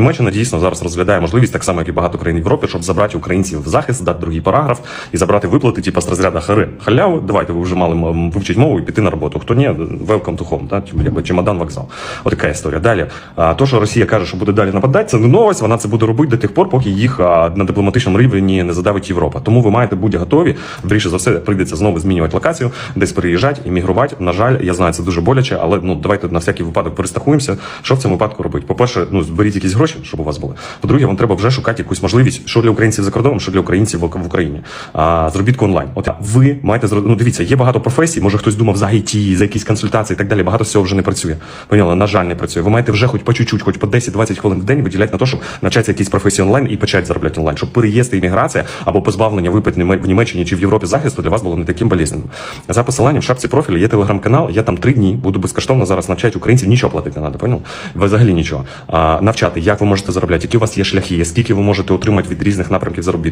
Німеччина дійсно зараз розглядає можливість, так само як і багато країн Європи, щоб забрати українців в захист, дати другий параграф і забрати виплати, типу, з розряду хари. Халяву, давайте ви вже мали вивчити мову і піти на роботу. Хто ні, welcome to home, да? Типу, якби чемодан вокзал. Отака історія. Далі, а, то, що Росія каже, що буде далі нападати, це не новость. Вона це буде робити до тих пор, поки їх на дипломатичному рівні не задавить Європа. Тому ви маєте бути готові. Більше за все, прийдеться знову змінювати локацію, десь переїжджати, іммігрувати. На жаль, я знаю, це дуже боляче, але ну давайте на всякий випадок перестрахуємося. Що в цьому випадку робити? По-перше, ну зберіть якісь гроші, щоб у вас були. По-друге, вам треба вже шукати якусь можливість, що для українців за кордоном, що для українців в Україні. А зробітку онлайн. От ви маєте ну, дивіться, є багато професій. Може хтось думав за IT, за якісь консультації і так далі. Багато з цього вже не працює. Поняли? На жаль, не працює. Ви маєте вже хоч по чуть-чуть, хоч по 10-20 хвилин в день виділяти на те, щоб навчатися якісь професії онлайн і почати заробляти онлайн, щоб переїзд імміграція або позбавлення випит в Німеччині чи в Європі захисту для вас було не таким болезненним. За посиланням в шапці профілю є телеграм-канал. Я там три дні буду безкоштовно зараз навчати українців. Нічого платити не треба, понял? Взагалі нічого. А, навчати, ви можете заробляти, які у вас є шляхи, скільки ви можете отримати від різних напрямків заробітку.